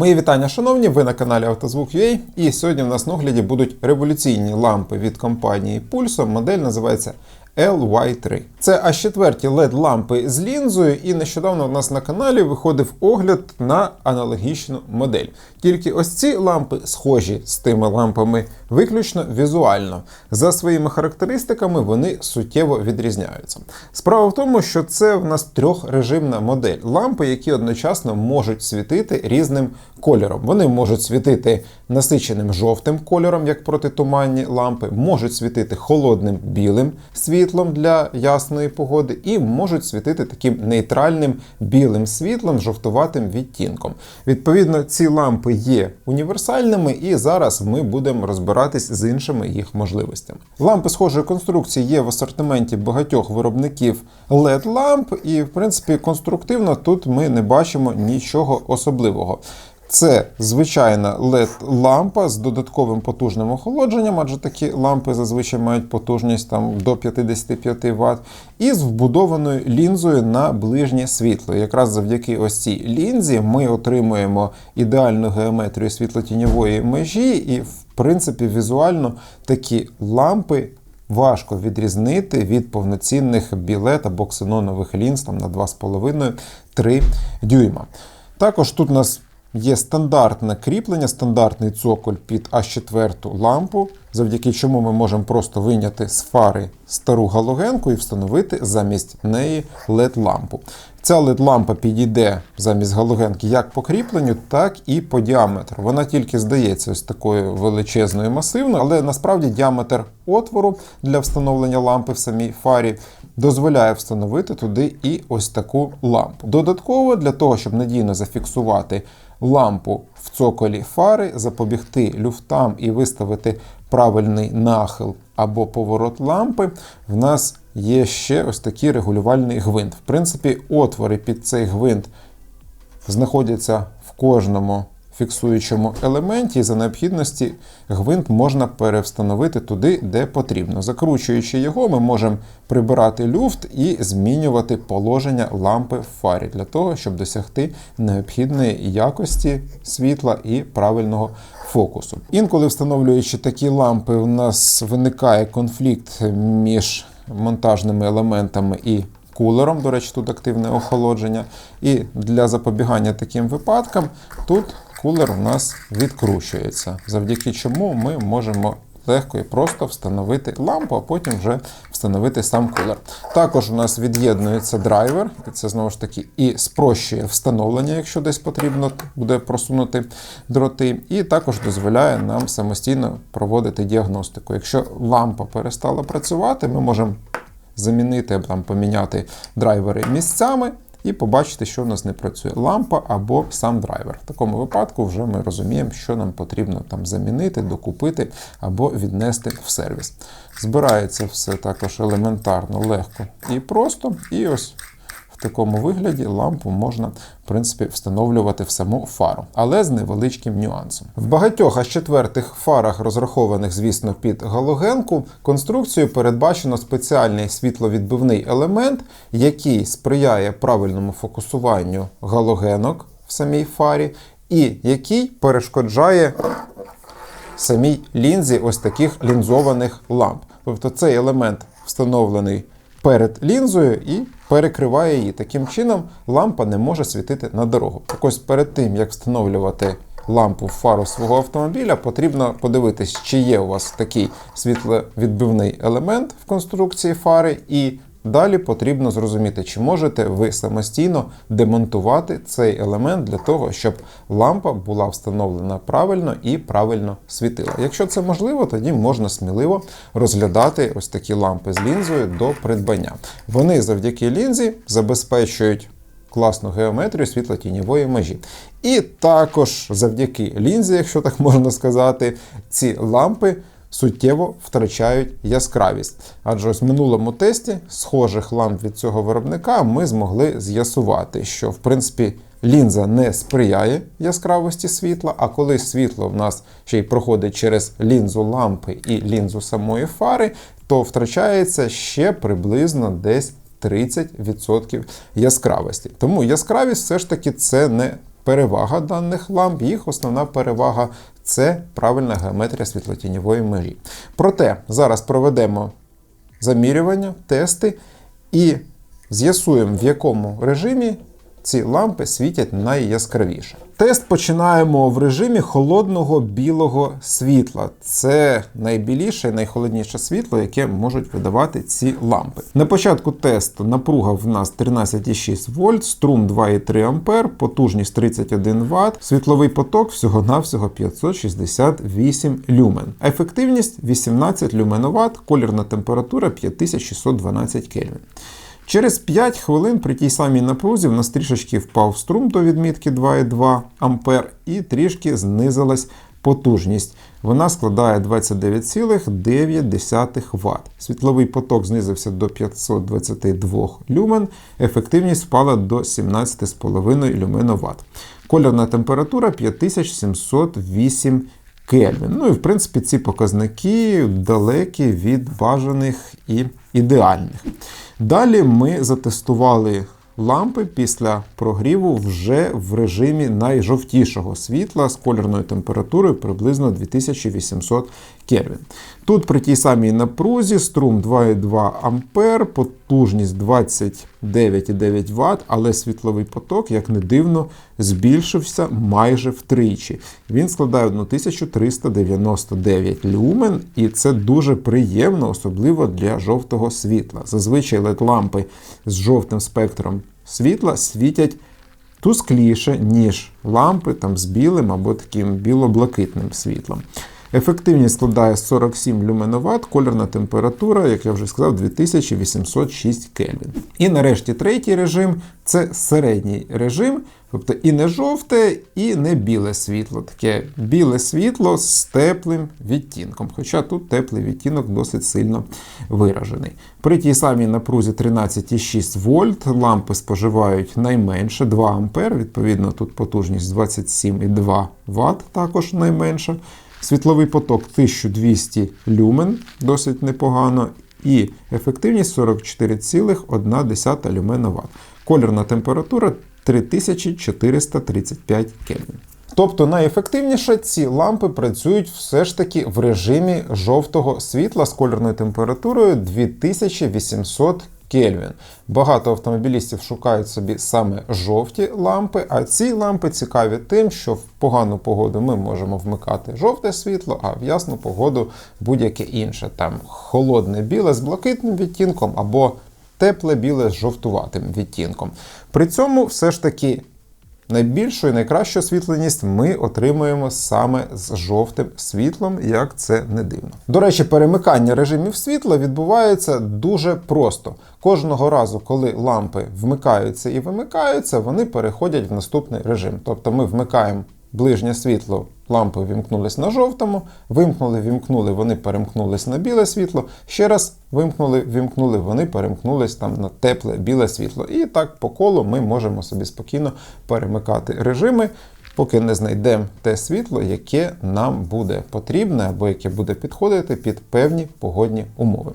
Мої вітання, шановні, ви на каналі Автозвук.ua і сьогодні в нас на огляді будуть революційні лампи від компанії Pulso. Модель називається LY3. Це аж четверті LED лампи з лінзою, і нещодавно у нас на каналі виходив огляд на аналогічну модель. Тільки ось ці лампи схожі з тими лампами виключно візуально. За своїми характеристиками вони суттєво відрізняються. Справа в тому, що це в нас трьохрежимна модель лампи, які одночасно можуть світити різним кольором. Вони можуть світити насиченим жовтим кольором, як протитуманні лампи, можуть світити холодним білим світлом для ясної погоди, і можуть світити таким нейтральним білим світлом з жовтуватим відтінком. Відповідно, ці лампи є універсальними, і зараз ми будемо розбиратись з іншими їх можливостями. Лампи схожої конструкції є в асортименті багатьох виробників LED ламп, і в принципі конструктивно тут ми не бачимо нічого особливого. Це звичайна LED-лампа з додатковим потужним охолодженням, адже такі лампи зазвичай мають потужність там до 55 Вт, і з вбудованою лінзою на ближнє світло. Якраз завдяки ось цій лінзі ми отримуємо ідеальну геометрію світлотіньової межі, і, в принципі, візуально такі лампи. Важко відрізнити від повноцінних білет або ксенонових лінз там, на 2,5-3 дюйма. Також тут у нас Є стандартне кріплення, стандартний цоколь під H4 лампу, завдяки чому ми можемо просто виняти з фари стару галогенку і встановити замість неї LED-лампу. Ця LED-лампа підійде замість галогенки як по кріпленню, так і по діаметру. Вона тільки здається ось такою величезною масивною, але насправді діаметр отвору для встановлення лампи в самій фарі дозволяє встановити туди і ось таку лампу. Додатково для того, щоб надійно зафіксувати лампу в цоколі фари, запобігти люфтам і виставити правильний нахил або поворот лампи, в нас є ще ось такий регулювальний гвинт. В принципі, отвори під цей гвинт знаходяться в кожному фіксуючому елементі, за необхідності гвинт можна перевстановити туди, де потрібно. Закручуючи його, ми можемо прибирати люфт і змінювати положення лампи в фарі для того, щоб досягти необхідної якості світла і правильного фокусу. Інколи встановлюючи такі лампи, у нас виникає конфлікт між монтажними елементами і кулером, до речі, тут активне охолодження. І для запобігання таким випадкам тут кулер у нас відкручується, завдяки чому ми можемо легко і просто встановити лампу, а потім вже встановити сам кулер. Також у нас від'єднується драйвер, це знову ж таки і спрощує встановлення, якщо десь потрібно буде просунути дроти, і також дозволяє нам самостійно проводити діагностику. Якщо лампа перестала працювати, ми можемо замінити або там поміняти драйвери місцями і побачити, що в нас не працює лампа або сам драйвер. В такому випадку вже ми розуміємо, що нам потрібно там замінити, докупити або віднести в сервіс. Збирається все також елементарно, легко і просто. І ось такому вигляді лампу можна, в принципі, встановлювати в саму фару, але з невеличким нюансом. В багатьох аж четвертих фарах, розрахованих, звісно, під галогенку, конструкцією передбачено спеціальний світловідбивний елемент, який сприяє правильному фокусуванню галогенок в самій фарі, і який перешкоджає самій лінзі ось таких лінзованих ламп. Тобто цей елемент встановлений перед лінзою і перекриває її. Таким чином лампа не може світити на дорогу. Так ось перед тим, як встановлювати лампу в фару свого автомобіля, потрібно подивитись, чи є у вас такий світловідбивний елемент в конструкції фари, і Далі потрібно зрозуміти, чи можете ви самостійно демонтувати цей елемент для того, щоб лампа була встановлена правильно і правильно світила. Якщо це можливо, тоді можна сміливо розглядати ось такі лампи з лінзою до придбання. Вони завдяки лінзі забезпечують класну геометрію світлотіньової межі. І також завдяки лінзі, якщо так можна сказати, ці лампи суттєво втрачають яскравість. Адже ось в минулому тесті схожих ламп від цього виробника ми змогли з'ясувати, що в принципі лінза не сприяє яскравості світла, а коли світло в нас ще й проходить через лінзу лампи і лінзу самої фари, то втрачається ще приблизно десь 30% яскравості. Тому яскравість все ж таки це не перевага даних ламп, їх основна перевага це правильна геометрія світлотіньової межі. Проте зараз проведемо замірювання, тести і з'ясуємо, в якому режимі ці лампи світять найяскравіше. Тест починаємо в режимі холодного білого світла. Це найбіліше і найхолодніше світло, яке можуть видавати ці лампи. На початку тесту напруга в нас 13,6 вольт, струм 2,3 ампер, потужність 31 Вт, світловий поток всього-навсього 568 люмен. Ефективність 18 люменоват, колірна температура 5612 кельвін. Через 5 хвилин при тій самій напрузі в нас трішечки впав струм до відмітки 2,2 А і трішки знизилась потужність. Вона складає 29,9 Вт. Світловий поток знизився до 522 люмен, ефективність впала до 17,5 люменоват. Кольорна температура 5708 Кельвін. Ну і в принципі ці показники далекі від бажаних і ідеальних. Далі ми затестували лампи після прогріву вже в режимі найжовтішого світла з кольорною температурою приблизно 2800 Кельвін. Тут при тій самій напрузі струм 2,2 А, потужність 29,9 Вт, але світловий поток, як не дивно, збільшився майже втричі. Він складає 1399 люмен, і це дуже приємно, особливо для жовтого світла. Зазвичай LED-лампи з жовтим спектром світла світять тускліше, ніж лампи там, з білим або таким біло-блакитним світлом. Ефективність складає 47 люменоват, кольорна температура, як я вже сказав, 2806 Кельвін. І нарешті третій режим це середній режим, тобто і не жовте, і не біле світло. Таке біле світло з теплим відтінком. Хоча тут теплий відтінок досить сильно виражений. При тій самій напрузі 13,6 вольт, лампи споживають найменше 2 А, відповідно, тут потужність 27,2 Вт, також найменша. Світловий поток 1200 люмен, досить непогано, і ефективність 44,1 люмена Вт. Кольорна температура 3435 Кельвін. Тобто найефективніше ці лампи працюють все ж таки в режимі жовтого світла з кольорною температурою 2800 Кельвін. Багато автомобілістів шукають собі саме жовті лампи, а ці лампи цікаві тим, що в погану погоду ми можемо вмикати жовте світло, а в ясну погоду будь-яке інше. Там холодне біле з блакитним відтінком або тепле біле з жовтуватим відтінком. При цьому все ж таки найбільшу і найкращу освітленість ми отримуємо саме з жовтим світлом, як це не дивно. До речі, перемикання режимів світла відбувається дуже просто. Кожного разу, коли лампи вмикаються і вимикаються, вони переходять в наступний режим. Тобто ми вмикаємо ближнє світло. Лампи вімкнулись на жовтому, вимкнули, вімкнули, вони перемкнулись на біле світло. Ще раз вимкнули, вімкнули, вони перемкнулись там на тепле біле світло. І так по колу ми можемо собі спокійно перемикати режими, поки не знайдемо те світло, яке нам буде потрібне або яке буде підходити під певні погодні умови.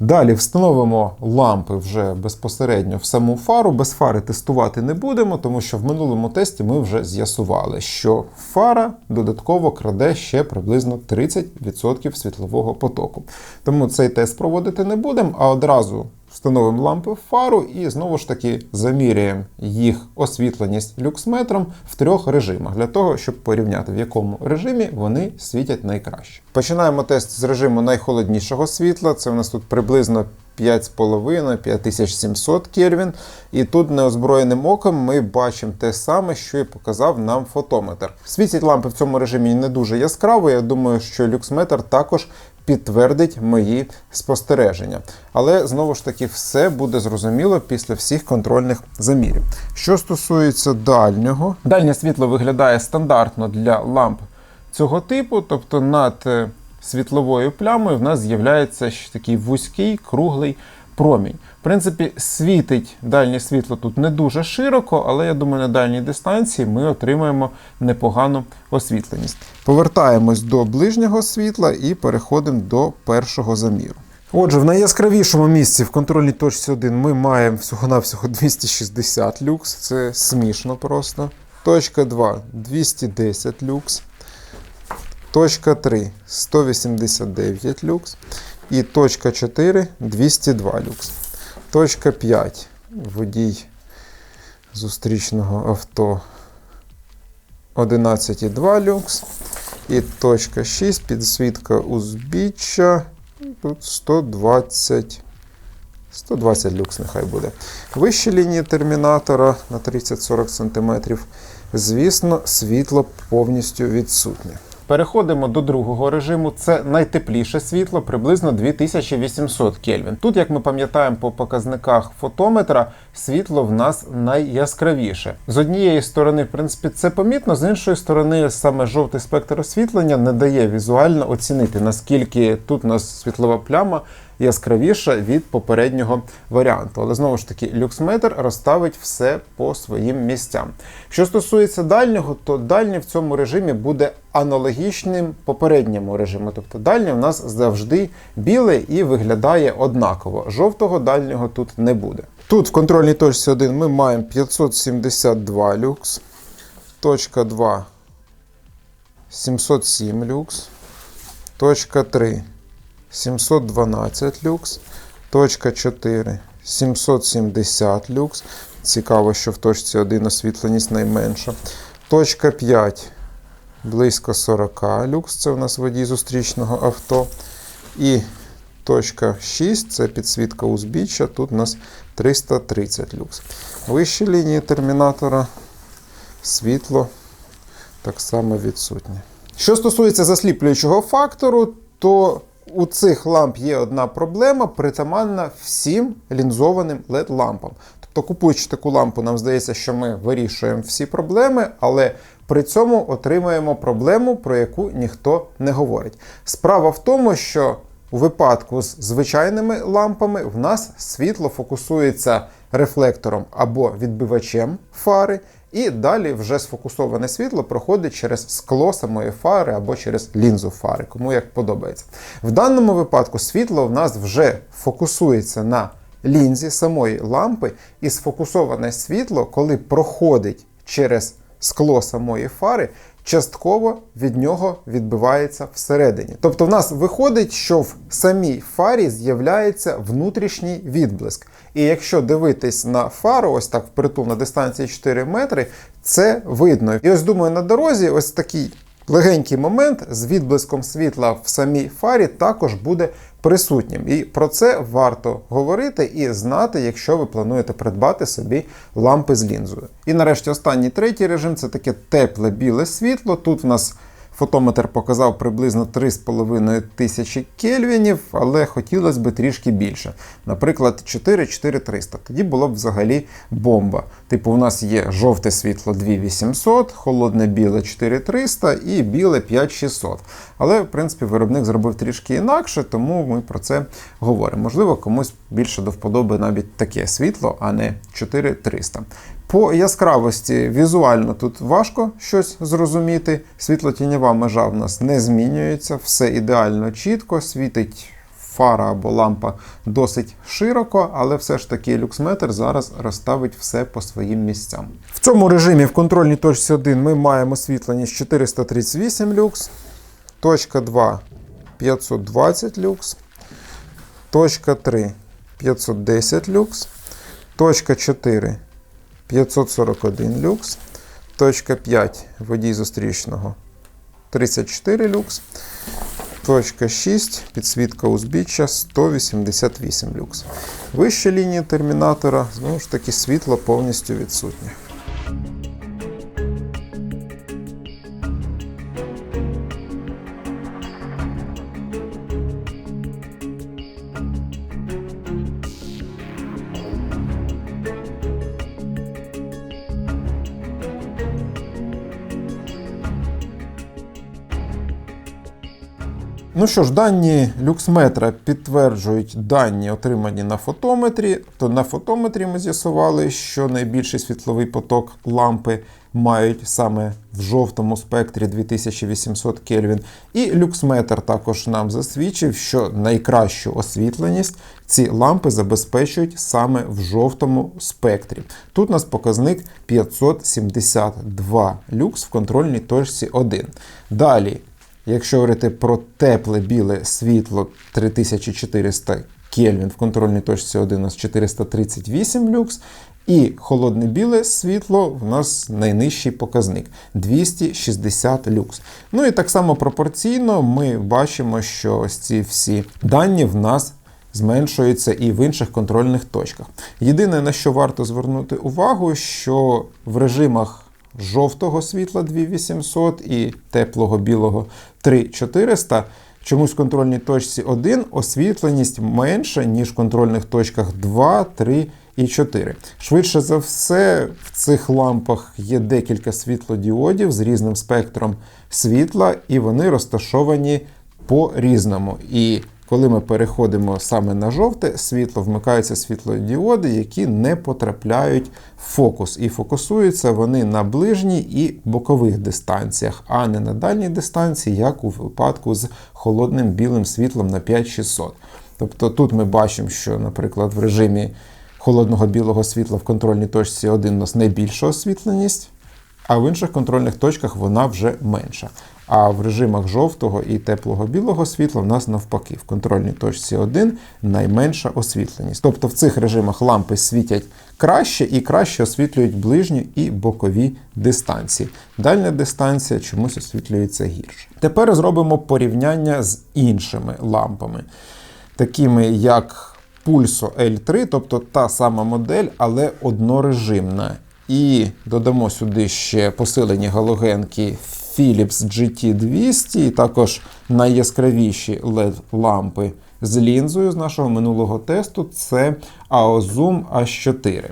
Далі встановимо лампи вже безпосередньо в саму фару. Без фари тестувати не будемо, тому що в минулому тесті ми вже з'ясували, що фара додатково краде ще приблизно 30% світлового потоку. Тому цей тест проводити не будемо, а одразу встановимо лампи в фару і знову ж таки заміряємо їх освітленість люксметром в трьох режимах для того, щоб порівняти, в якому режимі вони світять найкраще. Починаємо тест з режиму найхолоднішого світла. Це у нас тут приблизно 5,5-5700 Кельвін. І тут неозброєним оком ми бачимо те саме, що і показав нам фотометр. Світять лампи в цьому режимі не дуже яскраво. Я думаю, що люксметр також підтвердить мої спостереження. Але знову ж таки все буде зрозуміло після всіх контрольних замірів. Що стосується дальнього, дальнє світло виглядає стандартно для ламп цього типу, тобто над е, світловою плямою в нас з'являється ще такий вузький круглий промінь. В принципі, світить дальнє світло тут не дуже широко, але я думаю, на дальній дистанції ми отримаємо непогану освітленість. Повертаємось до ближнього світла і переходимо до першого заміру. Отже, в найяскравішому місці в контрольній точці 1 ми маємо всього-навсього 260 люкс. Це смішно просто. Точка 2 210 люкс. Точка 3 189 люкс. І точка 4 202 люкс. Точка 5 водій зустрічного авто 11,2 люкс. І точка 6 підсвітка узбіччя. Тут 120. 120 люкс нехай буде. Вищі лінії термінатора на 30-40 см. Звісно, світло повністю відсутнє. Переходимо до другого режиму. Це найтепліше світло, приблизно 2800 Кельвін. Тут, як ми пам'ятаємо по показниках фотометра, світло в нас найяскравіше. З однієї сторони, в принципі, це помітно, з іншої сторони, саме жовтий спектр освітлення не дає візуально оцінити, наскільки тут у нас світлова пляма яскравіша від попереднього варіанту. Але знову ж таки, люксметр розставить все по своїм місцям. Що стосується дальнього, то дальнє в цьому режимі буде аналогічним попередньому режиму. Тобто дальнє в нас завжди біле і виглядає однаково. Жовтого дальнього тут не буде. Тут в контрольній точці 1 ми маємо 572 люкс, точка 2 707 люкс, точка 3 712 люкс, точка 4 770 люкс. Цікаво, що в точці 1 освітленість найменша. Точка 5 близько 40 люкс, це у нас водій зустрічного авто. І точка 6 це підсвітка узбіччя, тут у нас 330 люкс. Вищі лінії термінатора світло так само відсутнє. Що стосується засліплюючого фактору, то у цих ламп є одна проблема, притаманна всім лінзованим LED-лампам. Тобто, купуючи таку лампу, нам здається, що ми вирішуємо всі проблеми, але при цьому отримаємо проблему, про яку ніхто не говорить. Справа в тому, що у випадку з звичайними лампами в нас світло фокусується рефлектором або відбивачем фари, і далі вже сфокусоване світло проходить через скло самої фари або через лінзу фари, кому як подобається. В даному випадку світло в нас вже фокусується на лінзі самої лампи, і сфокусоване світло, коли проходить через скло самої фари, частково від нього відбивається всередині. Тобто в нас виходить, що в самій фарі з'являється внутрішній відблиск. І якщо дивитись на фару, ось так впритул на дистанції 4 метри, це видно. І ось думаю, на дорозі ось такий легенький момент з відблиском світла в самій фарі також буде присутнім. І про це варто говорити і знати, якщо ви плануєте придбати собі лампи з лінзою. І нарешті останній третій режим це таке тепле біле світло. Тут в нас Фотометр показав приблизно 3,5 тисячі кельвінів, але хотілося б трішки більше. Наприклад, 4-4300. Тоді було б взагалі бомба. Типу, у нас є жовте світло 2800, холодне біле 4300 і біле 5600. Але, в принципі, виробник зробив трішки інакше, тому ми про це говоримо. Можливо, комусь більше до вподоби навіть таке світло, а не 4300. По яскравості візуально тут важко щось зрозуміти. Світло-тіньова межа в нас не змінюється, все ідеально чітко, світить фара або лампа досить широко, але все ж таки люксметр зараз розставить все по своїм місцям. В цьому режимі в контрольній точці 1 ми маємо освітленість 438 люкс, точка 2 520 люкс, точка 3 510 люкс, точка 4 541 люкс. Точка 5 водій зустрічного 34 люкс. Точка 6 підсвітка узбіччя 188 люкс. Вища лінія термінатора, знову ж таки, світло повністю відсутнє. Ну що ж, дані люксметра підтверджують дані, отримані на фотометрі. То на фотометрі ми з'ясували, що найбільший світловий поток лампи мають саме в жовтому спектрі 2800 Кельвін. І люксметр також нам засвідчив, що найкращу освітленість ці лампи забезпечують саме в жовтому спектрі. Тут у нас показник 572 люкс в контрольній точці 1. Далі. Якщо говорити про тепле біле світло 3400 Кельвін в контрольній точці 1 у нас 438 люкс. І холодне біле світло в нас найнижчий показник 260 люкс. Ну і так само пропорційно ми бачимо, що ось ці всі дані в нас зменшуються і в інших контрольних точках. Єдине, на що варто звернути увагу, що в режимах жовтого світла 2800 і теплого білого 3400. Чомусь в контрольній точці 1 освітленість менша, ніж в контрольних точках 2, 3 і 4. Швидше за все, в цих лампах є декілька світлодіодів з різним спектром світла, і вони розташовані по-різному. І коли ми переходимо саме на жовте світло, вмикаються світлодіоди, які не потрапляють в фокус. І фокусуються вони на ближній і бокових дистанціях, а не на дальній дистанції, як у випадку з холодним білим світлом на 5600. Тобто тут ми бачимо, що, наприклад, в режимі холодного білого світла в контрольній точці 1 у нас найбільша освітленість, а в інших контрольних точках вона вже менша. А в режимах жовтого і теплого білого світла в нас навпаки. В контрольній точці 1 найменша освітленість. Тобто в цих режимах лампи світять краще і краще освітлюють ближні і бокові дистанції. Дальня дистанція чомусь освітлюється гірше. Тепер зробимо порівняння з іншими лампами, такими як Pulso L3, тобто та сама модель, але однорежимна. І додамо сюди ще посилені галогенки Philips GT200, і також найяскравіші LED-лампи з лінзою з нашого минулого тесту це AOZoom H4.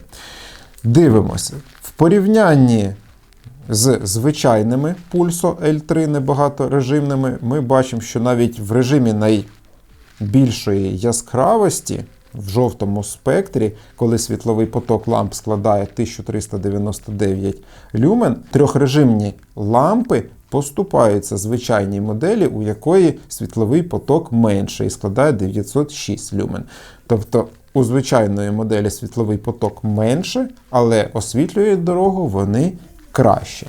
Дивимося. В порівнянні з звичайними Pulso L3 небагаторежимними, ми бачимо, що навіть в режимі найбільшої яскравості в жовтому спектрі, коли світловий поток ламп складає 1399 люмен, трьохрежимні лампи поступаються звичайній моделі, у якої світловий поток менший і складає 906 люмен. Тобто у звичайної моделі світловий поток менше, але освітлюють дорогу вони краще.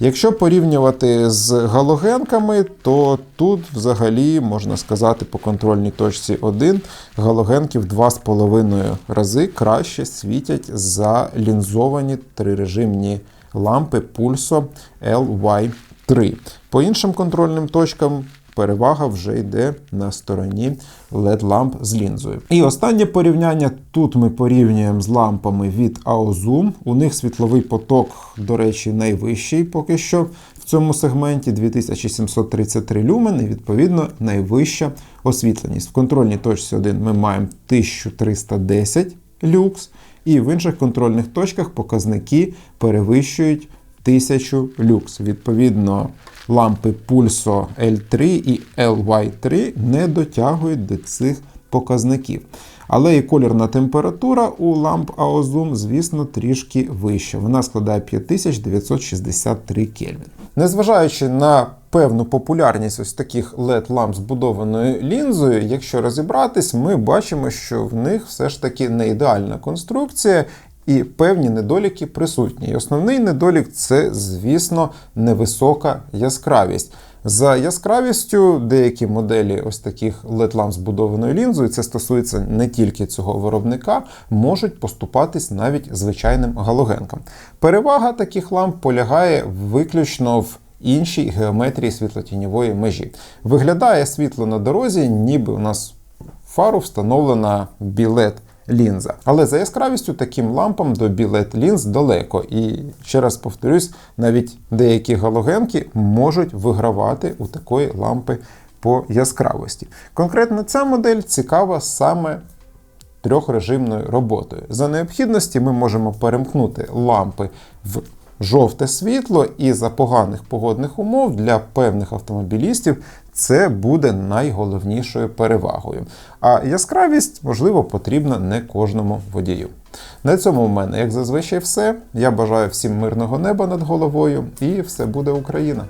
Якщо порівнювати з галогенками, то тут взагалі можна сказати по контрольній точці 1 галогенки в 2,5 рази краще світять за лінзовані трирежимні лампи Pulso LY3. По іншим контрольним точкам перевага вже йде на стороні LED-ламп з лінзою. І останнє порівняння тут ми порівнюємо з лампами від AOZoom. У них світловий поток, до речі, найвищий поки що в цьому сегменті 2733 люмен і відповідно найвища освітленість. В контрольній точці 1 ми маємо 1310 люкс, і в інших контрольних точках показники перевищують 1000 люкс. Відповідно, лампи Pulso L3 і LY3 не дотягують до цих показників. Але і колірна температура у ламп AOZoom, звісно, трішки вища. Вона складає 5963 Кельвін. Незважаючи на певну популярність ось таких LED-ламп з будованою лінзою, якщо розібратись, ми бачимо, що в них все ж таки не ідеальна конструкція, і певні недоліки присутні. І основний недолік це, звісно, невисока яскравість. За яскравістю деякі моделі ось таких LED-ламп з будованою лінзою, це стосується не тільки цього виробника, можуть поступатись навіть звичайним галогенкам. Перевага таких ламп полягає виключно в іншій геометрії світлотіньової межі. Виглядає світло на дорозі, ніби у нас фару встановлена білет лінза. Але за яскравістю таким лампам до білет лінз далеко. І ще раз повторюсь, навіть деякі галогенки можуть вигравати у такої лампи по яскравості. Конкретно ця модель цікава саме трьохрежимною роботою. За необхідності ми можемо перемкнути лампи в жовте світло, і за поганих погодних умов для певних автомобілістів це буде найголовнішою перевагою. А яскравість, можливо, потрібна не кожному водію. На цьому в мене, як зазвичай, все. Я бажаю всім мирного неба над головою, і все буде Україна!